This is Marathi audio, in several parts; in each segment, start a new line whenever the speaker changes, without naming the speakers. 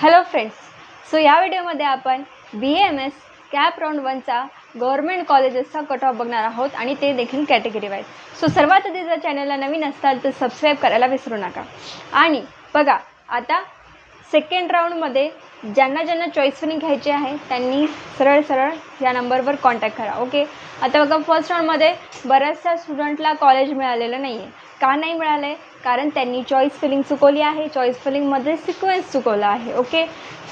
हॅलो फ्रेंड्स सो या व्हिडिओमध्ये आपण B M S CAP round वनचा government कॉलेजेसचा कट ऑफ बघणार आहोत आणि ते देखील कॅटेगरी वाईज सो सर्वात आधी जर चॅनलला नवीन असाल तर सबस्क्राईब करायला विसरू नका. आणि बघा आता सेकंड राऊंडमध्ये ज्यांना ज्यांना चॉईस फिलिंग घ्यायची आहे त्यांनी सरळ सरळ या नंबरवर कॉन्टॅक्ट करा. ओके आता बघा फर्स्ट राऊंडमध्ये बऱ्याचशा स्टुडंटला कॉलेज मिळालेलं नाही आहे का नाही मिळालं? आहे कारण त्यांनी चॉईस फिलिंग चुकवली आहे. चॉईस फिलिंगमध्ये सिक्वेन्स चुकवला आहे ओके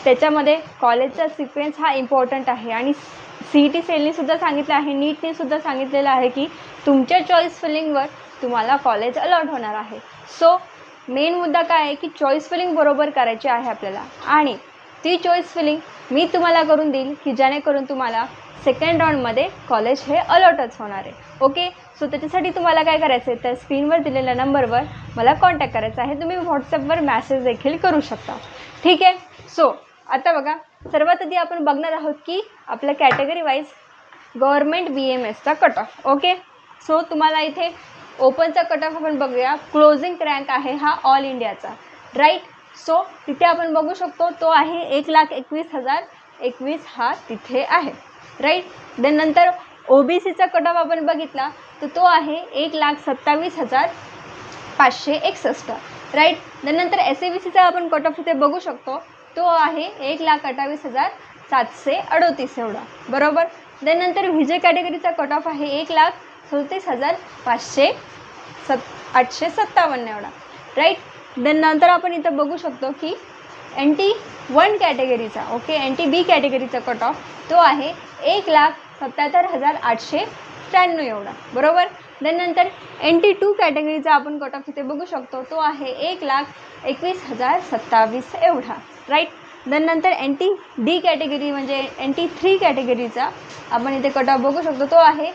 त्याच्यामध्ये कॉलेजचा सिक्वेन्स हा इम्पॉर्टंट आहे. आणि सी ई टी सेलनीसुद्धा सांगितलं आहे नीटनेसुद्धा सांगितलेलं आहे की तुमच्या चॉईस फिलिंगवर तुम्हाला कॉलेज अलॉट होणार आहे. सो मेन मुद्दा काय आहे की चॉईस फिलिंग बरोबर करायची आहे आपल्याला. आणि ती चॉईस फिलिंग मी तुम्हाला करून देईल की जेणेकरून तुम्हाला सेकंड राऊंडमध्ये कॉलेज हे अलॉटच होणार आहे. ओके सो त्याच्यासाठी तुम्हाला काय करायचं आहे तर स्क्रीनवर दिलेल्या नंबरवर मला कॉन्टॅक्ट करायचा आहे. तुम्ही व्हॉट्सअपवर मॅसेज देखील करू शकता. ठीक आहे? सो आता बघा. सर्वात आधी आपण बघणार आहोत की आपल्या category wise government B M एसचा cut off okay so तुम्हाला इथे ओपनचा कट ऑफ आपण बघूया. क्लोजिंग रँक आहे हा ऑल इंडियाचा राईट सो तिथे आपण बघू शकतो तो आहे एक लाख एकवीस हजार. एकवीस हा तिथे आहे. राईट देन नंतर ओ बी सीचा कट ऑफ आपण बघितला तर तो आहे एक लाख सत्तावीस हजार पाचशे एकसष्ट. राईट देन नंतर एस ए बी सीचा आपण कट ऑफ इथे बघू शकतो. तो आहे एक लाख अठ्ठावीस हजार सातशे अडोतीस एवढा. बरोबर? देन नंतर व्हिजे कॅटेगरीचा कट ऑफ आहे एक लाख सदतीस हजार पाचशे सत् आठशे सत्तावन्न एवढा. राईट देन नंतर आपण इथं बघू शकतो की एन टी वन कॅटेगरीचा ओके एन टी बी कॅटेगरीचा कट ऑफ तो आहे एक लाख सत्याहत्तर हजार आठशे त्र्याण्णव एवढा. बरोबर? देन नंतर एन टी टू कॅटेगरीचा आपण कट ऑफ इथे बघू शकतो तो आहे एक लाख एकवीस हजार सत्तावीस एवढा. राईट देन नंतर एन टी डी कॅटेगरी म्हणजे एन टी थ्री कॅटेगरीचा आपण इथे कट ऑफ बघू शकतो तो आहे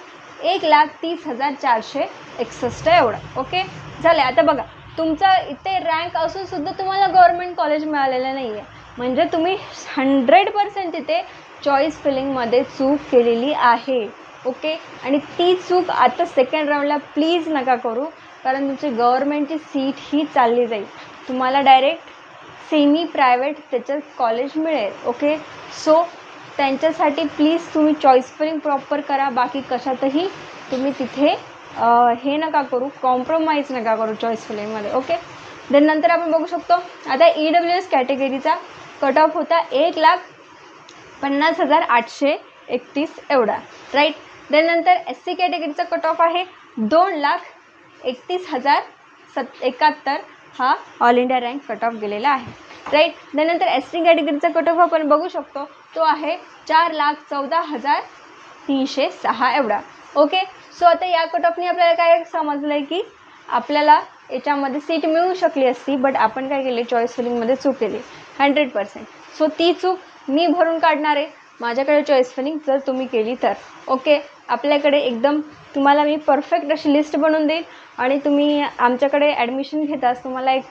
एक लाख तीस हजार चारशे एकसष्ट एवढा. ओके झालं आता बघा तुमचं इथे रँक असून सुद्धा तुम्हाला गव्हर्मेंट कॉलेज मिळालेलं नाही आहे म्हणजे तुम्ही हंड्रेड पर्सेंट तिथे चॉईस फिलिंगमध्ये चूक केलेली आहे. ओके आणि ती चूक आता सेकंड राऊंडला प्लीज नका करू कारण तुमची गव्हर्मेंटची सीट ही चालली जाईल. तुम्हाला डायरेक्ट सेमी प्रायव्हेट त्याच्यात कॉलेज मिळेल. ओके सो त्यांच्यासाठी प्लीज तुम्ही चॉईस फिलिंग प्रॉपर करा. बाकी कशातही तुम्ही तिथे हे नका करू कॉम्प्रोमाइज नका करू चॉईस फिलिंगमध्ये ओके देन नंतर आपण बघू शकतो आता ई डब्ल्यू एस कॅटेगरीचा कट ऑफ होता एक लाख पन्नास हजार आठशे एकतीस एवढा राईट देन नंतर एस सी कॅटेगरीचा कट ऑफ आहे. दोन लाख एकतीस हजार सत एकाहत्तर हा all India rank cut off गेलेला आहे राईट त्यानंतर एस टी कॅटेगरीचा कट ऑफ आपण बघू शकतो. तो आहे चार लाख चौदा हजार तीनशे सहा एवढा ओके सो आता या कट ऑफनी आपल्याला काय समजलं आहे की आपल्याला याच्यामध्ये सीट मिळू शकली असती बट आपण काय केले? चॉईस फिलिंगमध्ये चूक केली. हंड्रेड पर्सेंट सो ती चूक मी भरून काढणार आहे. माझ्याकडे चॉईस फिलिंग जर तुम्ही केली तर. ओके आपल्याकडे एकदम तुम्हाला मी परफेक्ट अशी लिस्ट बनवून देईल आणि तुम्ही आमच्याकडे ॲडमिशन घेताच तुम्हाला एक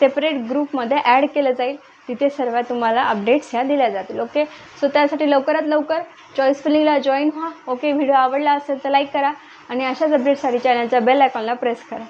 सेपरेट ग्रुपमध्ये ॲड केलं जाईल. तिथे सर्व तुम्हाला अपडेट्स ह्या दिल्या जातील. ओके सो त्यासाठी लवकरात लवकर चॉईस फिलिंगला जॉईन व्हा. ओके व्हिडिओ आवडला असेल तर लाईक करा. आणि अशाच अपडेट्ससाठी चॅनलच्या बेल आयकॉनला प्रेस करा.